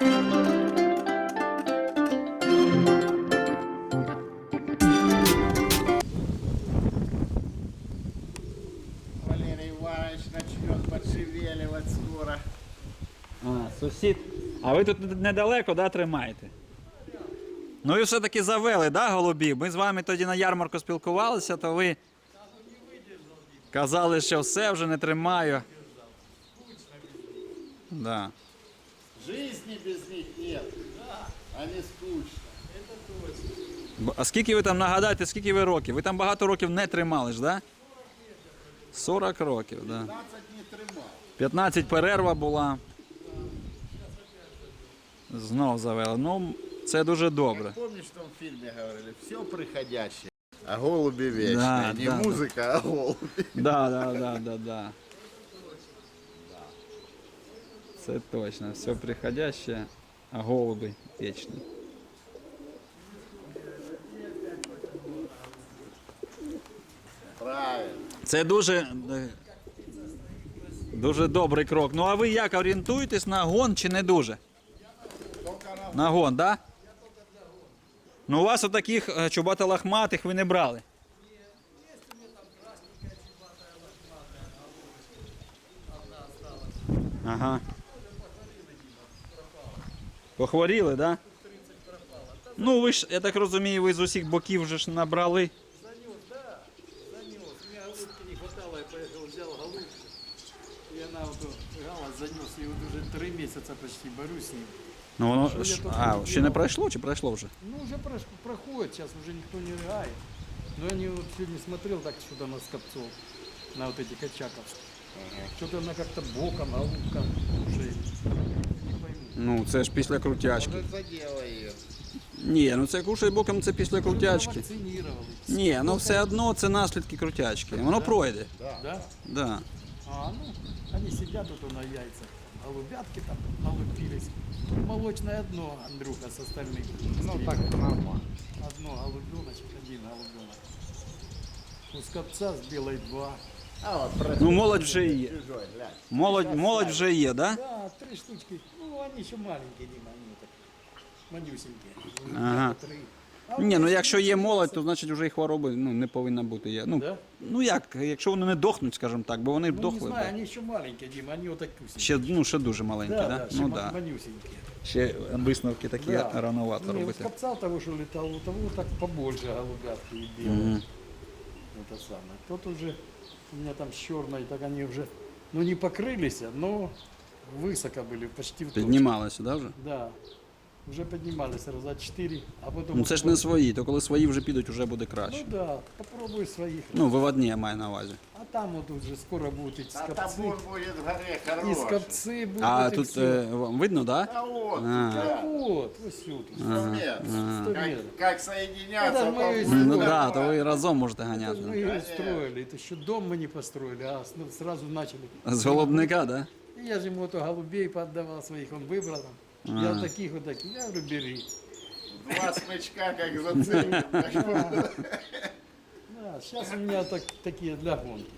Валерий Иванович начнет подшевеливать скоро. А, сусід. А ви тут недалеко, да, тримаєте? Ну і все-таки завели, да, голубів? Ми з вами тоді на ярмарку спілкувалися, то ви казали, що все вже не тримаю. Да. Жизни без них нет. Они скучно. Б- А скільки ви там нагадайте, скільки ви років? Ви там багато років не тримали ж, да? 40 років, да. 15 не тримал. 15 перерва була. Знов завели. Ну, це дуже добре. Помнишь, в том фильме говорили, все приходящее, а голуби вечные. Да, не да, да. музыка, а голуби. Да, да, да, да, да. Це точно. Все приходяще, а голуби вічні. Це дуже. Дуже добрий крок. Ну а ви як орієнтуєтесь на гон чи не дуже? На гон, так? Да? Ну у вас отаких е, чубато-лахматих ви не брали. Ага. Похворіли, так? Да? Ну ви ж, я так розумію, ви з усіх боків вже ж набрали. Мне голубки не хватало, я поехал, взял голубку. И она вот гала занес. И вот уже три месяца почти борюсь с ним. Ну воно Що я ж- тут а, робила? ще не пройшло чи пройшло вже? Ну, уже прош- проходит, сейчас уже никто не рыгает. Но я не, вот сегодня смотрел так что-то на скопцов, на вот эти качаковские. Что-то она как-то боком, не пойму. Ну, це ж після крутячки. Ні, ну це кушай боком, це після крутячки. Ні, ну все одно це наслідки крутячки. Воно пройде. Да? Да. А, ну, они сидят тут на яйцах. Голубятки там налупились. Молочное одно, Андрюха, с остальных. Ну, так нормально. Одно голубеночек, один голубенок. У скопца с белой два. А вот про Ну, молодь вже є. чужой, глянь. Молодь, молодь вже є, да? Да, три штучки. Ну, они еще маленькие, Дима, они так манюсенькие. Ага. Три. А Ні, вот ну эти якщо є вот молодь, то значить вже і хвороби ну, не повинна бути. Є. Ну, Да? ну як, якщо вони не дохнуть, скажімо так, бо вони б Ну, не дохли. знаю, б. они еще маленькие, Дима, они вот такие. Ще, ну, ще дуже маленькі, да, да? да, Ну ну, да. манюсенькие. Ще висновки такі Да. рановато Не, у робити. скопца того, что летал, у того так побольше голубятки и белые. Мгм. Это самое. Тот уже, у меня там с черной, так они уже, ну не покрылись, но высоко были, почти в точку. Піднімалися, да, вже? Да. Уже поднимались раза четыре, а потом... Ну це ж не свої, то коли свої вже підуть, вже буде Ну краще. да, попробуй своих. Ну, виводні я маю на увазі. А там вот уже скоро будут эти А скопцы. табун будет в горе И хороший. скопцы будут, А и тут всё. е, вам видно, да? А вот, А. да. Вот, вот сюда. Сто метров. Сто Как, метров. как соединяться Это мы по из- Ну Ну, да, то ви разом можете Это ж ганяти. мы ее строили, это еще дом мы не построили, а с- ну, сразу начали. З голубника, да? И я же ему то голубей поддавал своих, он выбрал там. А. Я таких вот таких, я говорю, бери. Два смычка, как зацепим. Да, сейчас у меня так, такие для гонки.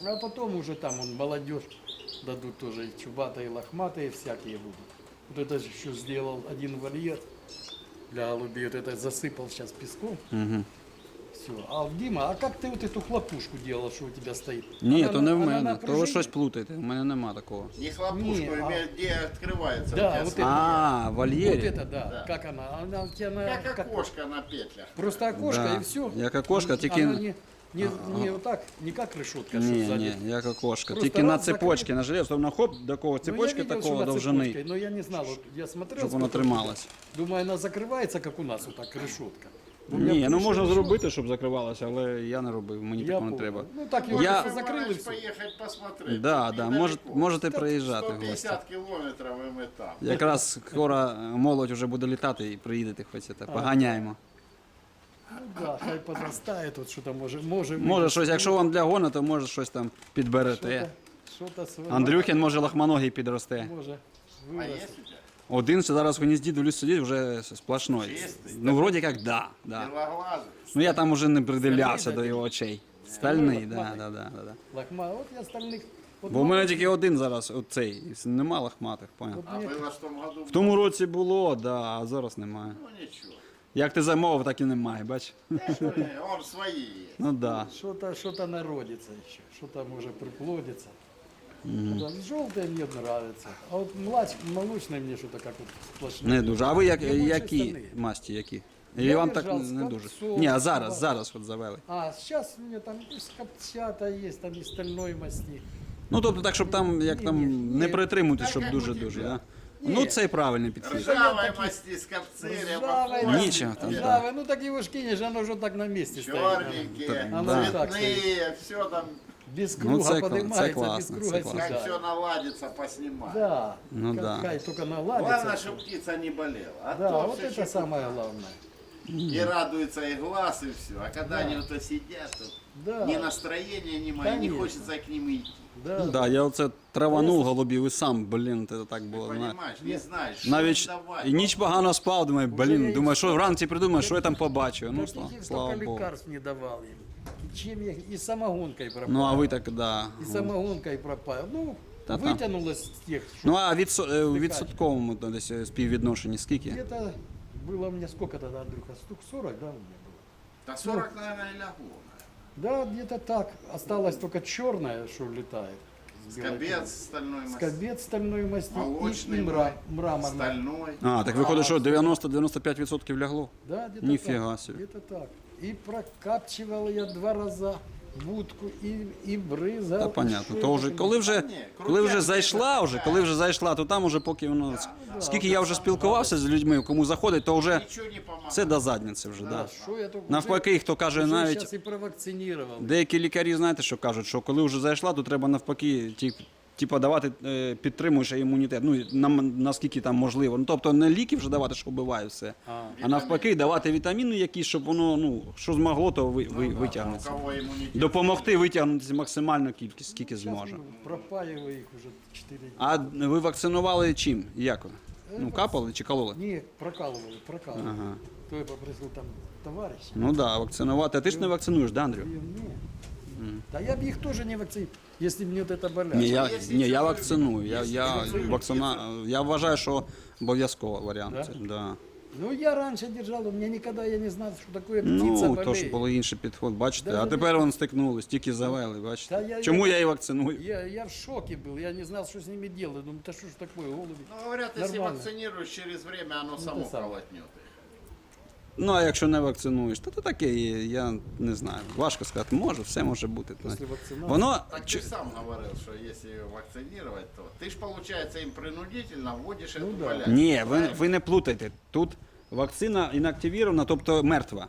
А потом уже там он молодежь дадут тоже и чубатые, и лохматые всякие будут. Вот это же еще сделал один вольер для голубей. Вот это засыпал сейчас песком. Угу. Все. А Дима, а как ты вот эту хлопушку делал, что у тебя стоит? Ні, Она то на- не в она мене, на то ви пружине? щось плутаєте. У мене нема такого. Не хлопушку, Не, а- имеет, где открывается. Да, у тебя вот свет. это. А, в Вот вольєрі. это да. Как она? Она у тебя на... Как как- окошко на петлях. Просто окошко Да, и все. як окошко, тільки- Она не, не, не вот так, не как решетка, Ні, что сзади. ні, як окошко. Просто Тільки на раз цепочці, на железо, на хоп, до кого Ну, я цепочки видел, что такого на довжини, цепочке, Но я не знал, вот я смотрел. щоб воно сколько- трималось. Думаю, она закрывается, как у нас, вот так, решетка. У меня Ні, ну крыша можна решетка. зробити, щоб закривалося, але я не робив, мені Я такого не понял. треба. Ну так его Я- просто закрыли и все. поехать посмотреть. Да, Тут да, недалеко. може, можете приїжджати в гості. 150 километров и мы там. Якраз скоро е, молодь вже буде літати і приїдете хочете. Поганяємо. Ну да, хай подрастает, вот что-то може, може. Може щось, якщо вам для гона, то може щось там підберете. Що-то своє. Андрюхін може лахманогий підросте. Може. А виросте. есть у тебя? Один ще зараз в гнізді дивлюсь сидить вже сплошной. Чистий. Ну, вроді як, да, да. Белоглазый. Ну я там уже не придивлявся Стальний, до да, його очей. Стальний, да, лахматий. да, да, да, да. Лохма, вот я остальных От Бо в мене тільки один зараз, оцей, і нема лохматих, поняв. От А мені- было в том году? В тому році було, да, а зараз немає. Ну ничего. Як ти замовив, так і немає, бач? Что не, Он свои есть. Ну да. Что-то что народится еще, что-то может приплодится. Да, Желтые мне нравится. А вот младь, молочные мне что-то как вот сплошные. Не дуже. А ви як, Я більше які стальний. масті, які? Я І вам так держав не дуже. скопцов, Ні, а зараз, собак. зараз от завели. А сейчас у меня там и скопчата есть, там и стальной масти. Ну тобто так, щоб там, як Ні, там, ні, не ні. притримуватись, Так, щоб як у дуже-дуже, тебе. да? Ні. Ну це правильний підхід. Ржавой такие- масти с копцерем. Ржавой обои. Ничего там, Ржавые, ну так его ж кинешь, оно уже так на месте стоит. Черненькие, Оно Да. вот так стоит. цветные, все там, Без Ну, круга це кла- це поднимается, без классно, круга це классно. как все сюда. наладится, поснимать. Да, Ну да. какая только Главное, наладится. чтобы птица не болела. А Да, то вот всё это чепуха. самое главное. И радуется и глаз, и все. А когда они вот сидят, то Да. ни настроения, ни мои, не Конечно. хочется к ним идти. Да. Да, я оце траванув голубів і сам, блін, це так було. знаєш. Понимаешь, не знаешь, что Навіть им давать. і ніч погано спав, думаю, Уже я блін, їх думаю, що вранці придумаю, що я там побачу. Ну, Таких слава, их слава столько Богу. лекарств не давал им. Чем я их- и самогонкой пропал. Ну, а ви так, да. И самогонкой пропал. Ну, Та там. вытянулось с тех, что Ну, а відсо- е, в відсотковому то десь е, співвідношенні скільки? где-то было у меня сколько тогда, Андрюха, штук 40, да, у меня было? Да 40, наверное, и лягло. Да, где-то так. Осталось только черное, что летает. с белой Скобец кровью. стальной масти. Скобец стальной масти и, Молочный и мра- мраморный. Стальной. А, так виходить, що 90-95% лягло. Да, где-то Нифига так, себе. Где-то так. И прокапчивал я два раза вудку и, и брызгал. Та понятно. То вже, коли вже, коли вже зайшла, вже, коли вже зайшла, то там уже поки воно. Скільки я вже спілкувався з людьми, кому заходить, то вже це до задниці вже, Да, Навпаки, хто каже уже, навіть. Деякі лікарі, знаєте, що кажуть, що коли вже зайшла, то треба навпаки, ті, типа давати е, підтримуючий імунітет. Ну нам наскільки там можливо. Ну тобто не ліки вже давати, що вбиває все, А. а навпаки, давати вітаміни якісь, щоб воно ну що змогло, то ви, ви, Ну витягнеться. Допомогти витягнути максимальну кількість, скільки зможе. пропаиваю их уже 4 дня. А ви вакцинували чим? Як? Ну капали чи кололи? Не, прокалывали, прокалывали. Ага. То я попросил там товарища. Ну так, да, вакцинувати. А ти ж не вакцинуєш, да, Андрю? Мне. Да я бы их тоже не вакцинировал, если бы мне вот это болячка. Ні, я, Якщо ні, я це- вакциную. Я, якщо я, вакцинуєш, вакцина, я вважаю, що обов'язково варіант. Да? це, Да. Ну я раньше держал, у меня никогда я не знал, что такое птица Ну, болеет. то ж були інший підход, бачите, Да, а да, тепер вони стикнулись, тільки завели, Та бачите. я- Чому я- я і вакциную? Я, я в шоке был, я не знал, что с ними делать. Думаю, да что ж такое, голуби? Ну, говорят, если Нормально. вакцинируешь, через время оно само это самое. колотнет. их. Ну, а якщо не вакцинуєш, то, то таке є, я не знаю. Важко сказати, може, все може бути. После вакцинации. Воно Так чи- ты сам говорил, что если вакцинировать, то ты ж, получается, им принудительно вводишь Ну эту да. болячку. Ні, ви, правильно? ви не плутайте. Тут вакцина інактивірована, тобто мертва.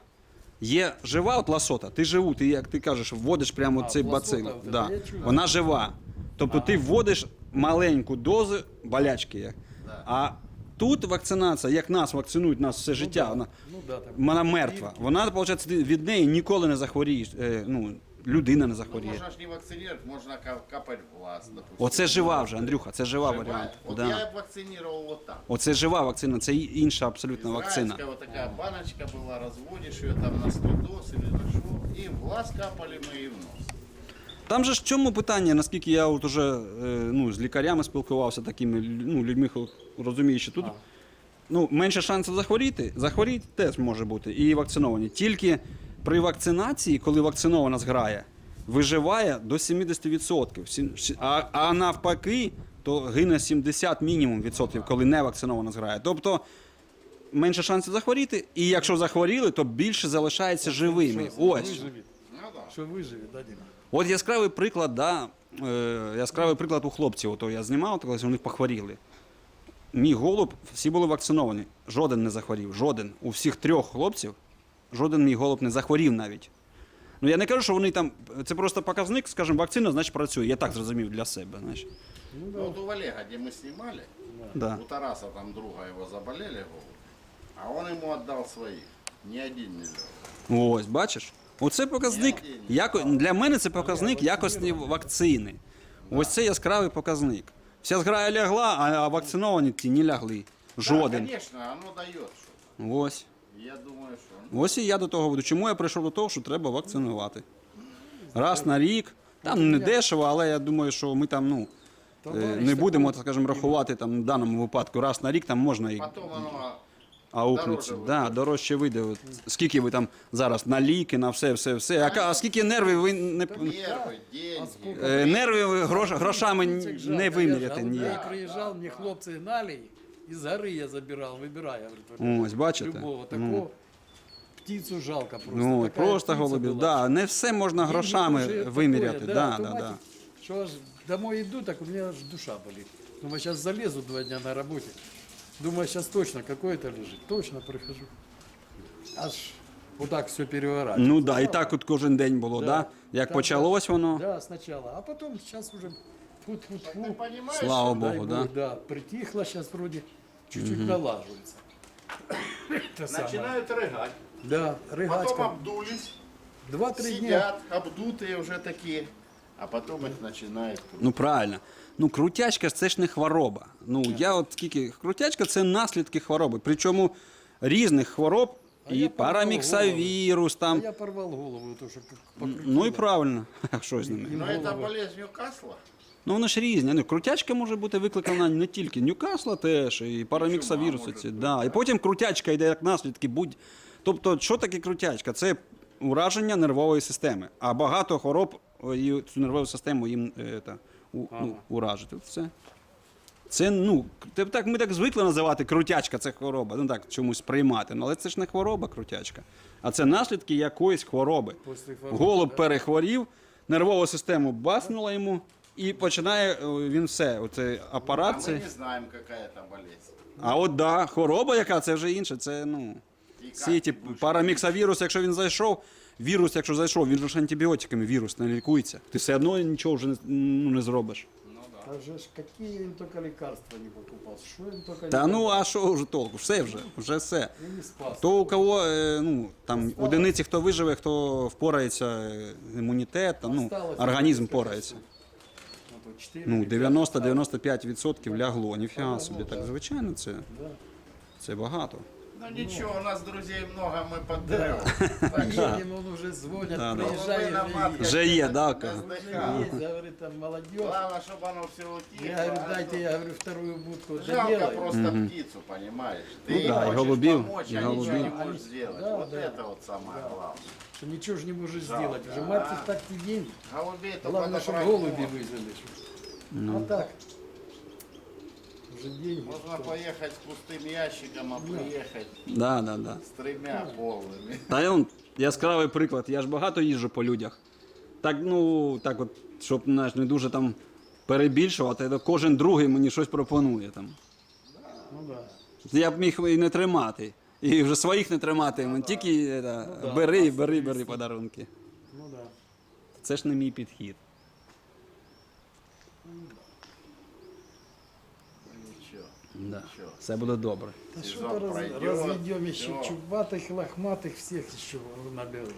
Є жива от ласота, ти живу, ти як ти кажеш, вводиш прямо А, цей ласота, бацил. от це Да. я чую. Вона жива. Тобто ти вводиш маленьку дозу болячки. як. А тут вакцинація, як нас вакцинують нас все життя, вона, Ну да, там. вона мертва. Вона, виходить, від неї ніколи не захворієш. е, Ну, людина не Ну, захворіє. можно ж не вакцинировать, можно ка- капать в глаз, допустим. Оце жива вже, Андрюха, це жива Живая. варіант. Вот Да. я вакцинировал вот так. Оце жива вакцина, це і- інша абсолютно вакцина. Израильская вот такая баночка была, разводишь ее там на 100 доз или на что, и в глаз капали мы и в нос. Там же ж в чому питання, наскільки я от уже е, ну, з лікарями спілкувався, такими ну, людьми, що тут ну, менше шансів захворіти, захворіти теж може бути, і вакциновані. Тільки при вакцинації, коли вакцинована зграя, виживає до 70%. А, а навпаки, то гине 70 мінімум відсотків, коли не вакцинована зграя. Тобто менше шансів захворіти, і якщо захворіли, то більше залишається живими. Ось. Ну да. Что да, Дима? От яскравий приклад, да, е, яскравий приклад у хлопців. Ото я знімав, то колись у них похворіли. Мій голуб, всі були вакциновані. Жоден не захворів. Жоден. У всіх трьох хлопців жоден мій голуб не захворів навіть. Ну я не кажу, що вони там. Це просто показник, скажімо, вакцина, значить працює. Я так зрозумів для себе. Знаєш. Ну Ну, вот у Валега, где мы снимали, Да. у Тараса там друга его заболели голуби, а он ему отдал своих. Ни один не лег. Ось, бачиш? Оце показник. Яко... Для мене це показник якості вакцини. Ось це яскравий показник. Вся зграя лягла, а вакциновані ті не лягли. Жоден. Да, конечно, оно дает. Ось. Я думаю, ну, Ось і я до того веду. Чому я прийшов до того, що треба вакцинувати? Раз на рік, Там не дешево, але я думаю, що ми там ну, е, не будемо, скажемо, рахувати там, в даному випадку раз на рік там можна і Потом оно аукнеться. дороже Да, дорожче вийде. От скільки ви там зараз на ліки, на все, все, все. А, ка- а скільки нервів ви не нервы, деньги. е, нерви ви грош, грошами Птичек жалко. не Я виміряти ж ніяк. голубей приезжал, мне хлопцы гнали, из горы я забирал, выбирая. говорит, вот Ось, бачите? Любого Ну. такого. Птицу жалко просто. Ну, Такая просто птица голубів. была. Да, не все можна Деньги грошами тоже такое, виміряти. Да, да, автоматик. да. Что аж домой иду, так у меня аж душа болит. Думаю, сейчас залезу два дня на работе. Думаю, сейчас точно какое-то лежит. Точно прихожу. Аж вот так все переворачивается. Ну да, і так от кожен день було, да? Да. Як Так, почалось воно, Да, сначала. А потом сейчас уже фу-фу-фу. Ты понимаешь, слава что Дай Богу, Бог, да? да. Притихло сейчас вроде, чуть-чуть налаживается. Это самое. начинают рыгать, Да, потом рыгачка. обдулись, Два-три дня. сидят, обдутые уже такие, а потом их начинает Ну правильно. Ну, крутячка це ж не хвороба. Ну, я от скільки. Крутячка це наслідки хвороби. Причому різних хвороб, А і порвав параміксавірус А там. я порвал голову, то, что Ну і правильно. А що з ними? Но это голову. болезнь Ньюкасла. Ну вони ж різні. Ну, крутячка може бути викликана не тільки Ньюкасла теж, і параміксавіруси може ці. Да. І потім крутячка йде як наслідки. Будь... Тобто, що таке крутячка? Це ураження нервової системи. А багато хвороб і цю нервову систему їм е, та, у, ну, уражити. Все. Це, ну, те- так, ми так звикли називати крутячка, це хвороба. Ну так, чомусь приймати. Ну, але це ж не хвороба крутячка. А це наслідки якоїсь хвороби. Після хвороби, Голуб перехворів, нервову систему баснула йому, і починає е, він все. Оцей А апарат. мы Це... не знаем, какая это болезнь. А от да, хвороба, яка це вже інше. Це ну. І Всі як ті будеш параміксавірус, якщо він зайшов, вірус, якщо зайшов, він же ж антибіотиками вірус не лікується. Ти все одно нічого вже не, ну, не зробиш. А же ж какие им только лекарства не покупал. Что им только Та не ну а що вже толку? Все вже, вже все. Не спас. То у кого е, ну там одиниці, хто виживе, хто впорається, е, імунітет, там, ну, Осталось організм порається. Ну, или пять 90-95% лягло. Ніфіга собі. Так звичайно, це, це багато. Ну ничего, у нас друзей много, мы подберем. Так что Едем, он уже звонят, Да, да. приезжай, Голубей уже нам есть. Вже є, да, не ка? сдыхал. Есть, говорит, там молодежь. Главное, чтобы оно все утихло. Я говорю, а дайте, то я говорю, вторую будку Жалко доделай. просто птицу, понимаешь? Ты Ну ей да, и хочешь голубей, помочь, и а голубей. ничего не Они- можешь сделать. да, вот да. это вот самое главное. Что ничего же не можешь Жалко, сделать. Уже а. мать так и день. Голубей то Главное, надо чтобы брать голуби дома. выжили. Ну. А так. Уже день. Можно поехать с пустым ящиком, а приехать Да, да, да. с тремя полными. Та он яскравий приклад. Я ж багато їжджу по людях. Так, ну, так от, щоб знаєш, не дуже там перебільшувати, то кожен другий мені щось пропонує там. Ну да. Я б міг і не тримати. І вже своїх не тримати, ну, тільки е, да, да, бери, бери, бери подарунки. Ну да. Це ж не мій підхід. Ничего, Да. ничего. Все буде добре. Да Сезон что-то раз, пройдет, разведем еще всё. чубатых, лохматых, всех еще наберу.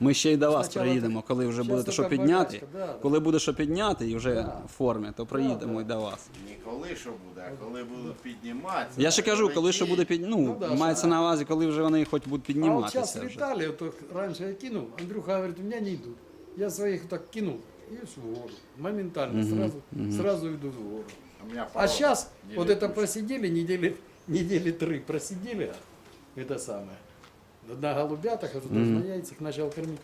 Ми ще й до вас Спочатку приїдемо, коли вже щас будете що така підняти. болячка, да, да. Коли буде що підняти і вже Да. в формі, то приїдемо да. і до вас. Не коли що буде, а коли будуть підніматися. Я ще кажу, коли що буде під... ну, Ну, да, мається на увазі, коли вже вони хоч будуть А вот сейчас підніматися. вже. летали, вот раньше я кинул, Андрюха говорит, у меня не идут. Я своих так кинул и в гору. Моментально, сразу, сразу идут в гору. У мене А порода сейчас не вот летучая. это просидели, недели, недели три просидели, это самое. На голубятах, а тут на яйцах начал кормить.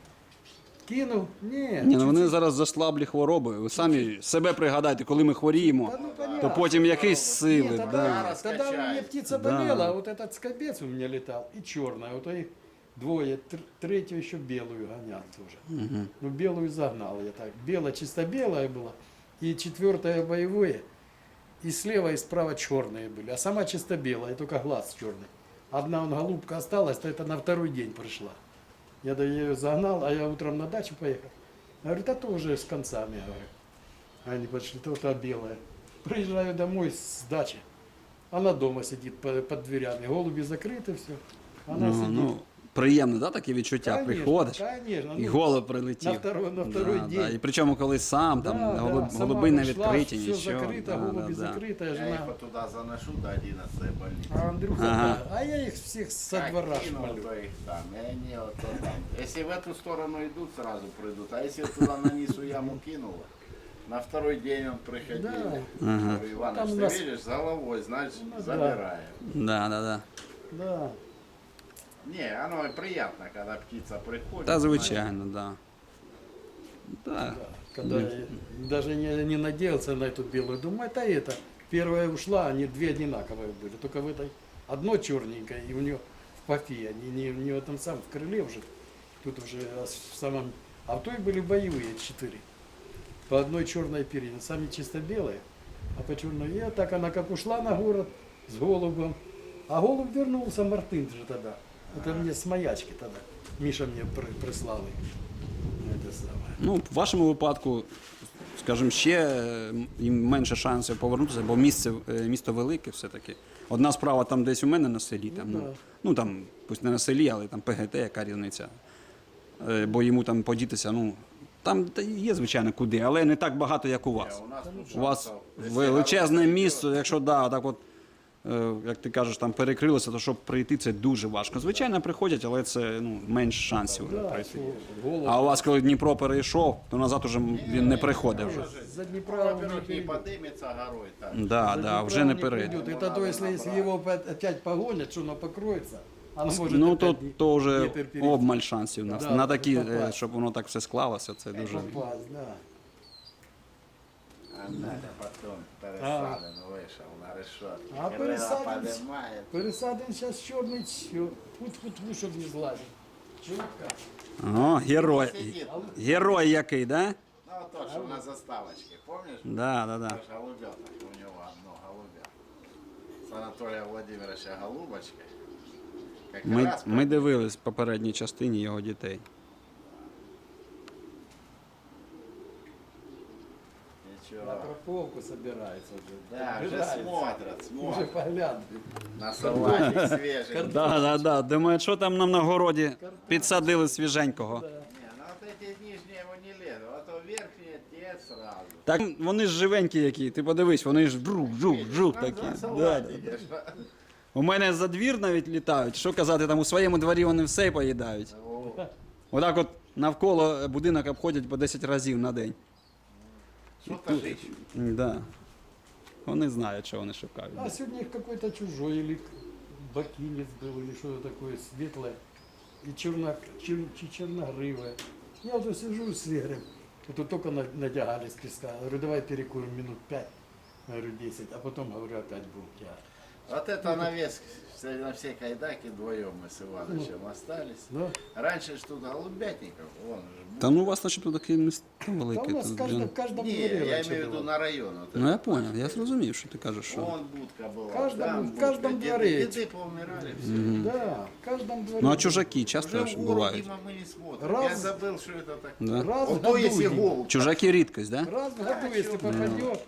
Кинул, не, Ні, ну вони зараз заслаблі хвороби. Ви самі себе пригадайте, коли ми хворіємо, Да ну, то понятно. потім якісь Нет, сили. тогда, Да. тогда у меня Раскачает. птица Да. болела, а вот этот скобец у меня летал, и черная, вот их двое, тр- третью еще белую гонял тоже. Ну, белую загнал я так. Белая, чисто белая была, и четвертое боевое, И слева, и справа черные были, а сама чисто белая, только глаз черный. Одна он голубка осталась, то это на второй день пришла. Я я ее загнал, а я утром на дачу поехал. Говорю, да то уже с концами, говорю. Они пошли, то та белая. Приезжаю домой с дачи. Она дома сидит по- под дверями. Голуби закрыты, все. Она Ну, сидит. ну, приємне, да, таке відчуття. Конечно, Приходиш. конечно, І ну, голуб прилетів. на второй- на второй да, день. Да. І причому коли сам, там Да, голуб, да, сама голуби не прийшла, відкриті, все нічого. закрито, да, голуби да, да. закрыто, Я жена. их туда заношу до 11 больницы. А Андрюха, Ага. да, а я их всех со Как двора кинул, шмалю. то их там, и они вот то там. Если в эту сторону идут, сразу придут. А если туда на низу яму кинуло, на второй день он приходил. Да. Говорю, Иваныч, Там у ты нас- видишь, с головой, значит, Ну, да. забираем. Да, да, да. Да. Не, оно приятно, когда птица приходит. Та знаешь. звичайно, да. Да. Когда я даже не, не надеялся на эту белую, думаю, это это. Первая ушла, они две одинаковые были. Только в этой одно черненькое, и у нее в пафе, не, не, не в этом самом, в крыле уже. Тут уже в самом... А в той были боевые четыре. По одной черной перине. Сами чисто белые, а по черной. И так она как ушла на город с голубом. А голубь вернулся, Мартын же тогда. Это мне с маячки тогда. Миша мне при- прислал их. Это самое. Ну, в вашому випадку, скажімо, ще е, їм менше шансів повернутися, бо місце, е, місто велике все-таки. Одна справа там десь у мене на селі, там, Ну, ну, ну там, пусть не на селі, але там ПГТ, яка різниця. Е, Бо йому там подітися, ну, там та є, звичайно, куди, але не так багато, як у вас. У нас У вас величезне місто, якщо да, так от, як ти кажеш, там перекрилося, то щоб прийти, це дуже важко. Звичайно, приходять, але це ну, менш шансів Да, пройти. що голубь. А у вас, коли Дніпро перейшов, то назад уже він не приходить вже. За Днепра идет, он не Во-первых, не перейдет. подымется горой так. Да, За да, Днепра вже он не не перейде. придет. Это то, если, если его опять, опять погонят, что оно покроется, оно может Ну опять то, не- то вже не перейти. обмаль шансів на, Да, на такі, попасть. е, щоб воно так все склалося, це дуже. попасть, да. А надо потом пересаден вышел на решетку. А Крыло пересаден- поднимает. Пересадим сейчас черный чё. Фу-фу-фу, чтобы не злазил. Чутка. О, герой. Сидит. Герой який, да? Ну, вот то, что на заставочке, помнишь? Да, да, да. Аж голубяток у него одно голубя. С Анатолия Владимировича голубочка. Как Ми, раз ми дивились в попередній частині його дітей. На Ничего. троповку собирается уже. Да, уже Собирается. смотрят, Уже смотрят. поглядывают. На салатик свежий. Да, да, да. Думаю, що там нам на городі підсадили свіженького. ну вот эти нижние его не лезут, а то верхние те сразу. Так вони ж живенькі які. Ти подивись, вони ж жук, жук, жук такі. Да. У мене за двір навіть літають. Що казати, там у своєму дворі вони все поїдають. О, Отак от навколо будинок обходять по 10 разів на день. Что-то жить. Да. Вони знають, що вони шукають. А сегодня их какой-то чужой или бакинец был, или что-то такое светлое. И черно, чер, чер- черногривое. Я вот сижу с Игорем, вот только на- натягали с песка. Говорю, давай перекурим минут пять. Говорю, 10, а потом, говорю, опять будем тягать. Вот это навес все- на все кайдаки вдвоем мы с Иванычем остались. Да? Раньше ж тут голубятников, он же был. Та ну у вас начебто таке місто Да у велике. нас в тут, каждом, блін. в каждом Не, дворе я раньше имею в виду было. на район. Вот Ну я этот. понял, я зрозумів, що ти кажеш, що. Вон будка была. В каждом- там в будка. каждом Деды- дворе. Деды поумирали все. Да, в каждом дворе. Ну а было. чужаки Уже часто ж в гору бувають. мимо мы не смотрим. Раз- Я забыл, что это такое. Да? Раз Вот в то, году если идет. голубь. Чужаки рідкость, да? Раз в году, Да, если чё? попадет.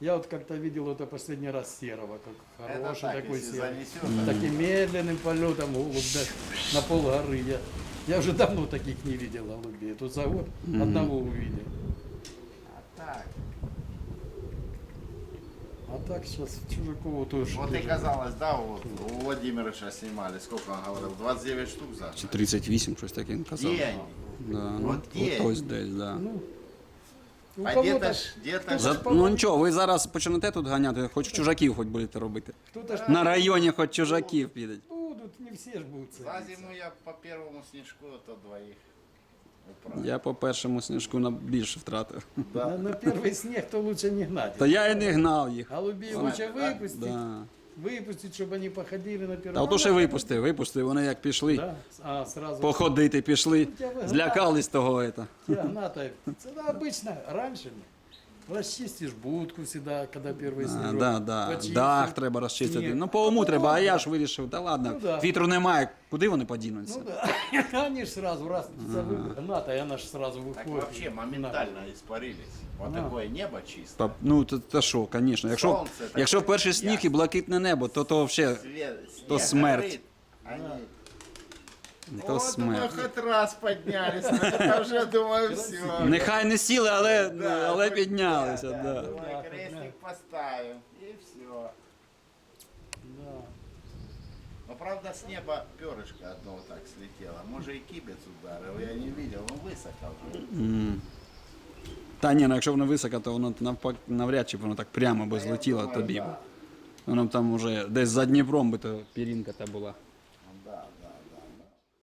Я вот как-то видел это последний раз серого, как Это хороший так, такой если серый. занесет. Таким медленным полетом голубь да, на пол горы. Я, я уже давно таких не видел голубей. Тут за год одного увидел. А так. А так сейчас Чужакову тоже. Вот и тоже. казалось, да, вот у Владимировича снимали, сколько он говорил, 29 штук за Чи 38, щось таке він казав. Где они? Да, ну, От є. от ось десь, да. Ну, у А где-то ж, где-то ж За, ну нічого, ви зараз почнете тут ганяти, хоч чужаків хоч будете робити. кто-то ж На районі хоч чужаків підуть. будут, не все ж будут За зиму я по первому снежку, то двоих управил. Я по першому сніжку на більше втратив. На, на первый снег то лучше не гнать. Та я і не гнав їх. Голубей лучше выпустить, Да выпустить, чтобы они походили на первый Та ото ще випустив, випустив, вони як пішли. Да, а сразу Походити пішли, злякались того. Это. Тягната. Это обычно раньше расчистишь будку всегда, когда первый А, снежок. да, да. Дах треба розчистити. Сніг. Ну, по уму треба, а я ж вирішив, та ладно, Ну, да. вітру немає, куди вони подінуться? Ну да, они ж сразу раз гната, и она ж сразу Так выходит. вообще моментально испарились. Вот такое небо чисто. Та, ну, та, та що, звісно. Якщо, Сонце таке якщо перший сніг і блакитне небо, то то взагалі Свет, То снег смерть. горит, Они то О, думаю, смерть. хоть раз поднялись, но это уже, думаю, все. Нехай не сіли, але, Да, але хоть- піднялися. да, Да, да. Думаю, крестик поставим, и все. Да. Но правда с неба перышко одно вот так слетело. Может и кибец ударил, я не видел, но высоко уже. М. Та ні, ну якщо воно високо, то воно навпак навряд чи б воно так прямо би Я злетіло думаю, тобі. да. Воно б там уже десь за Дніпром би то пірінка та була. Да, да,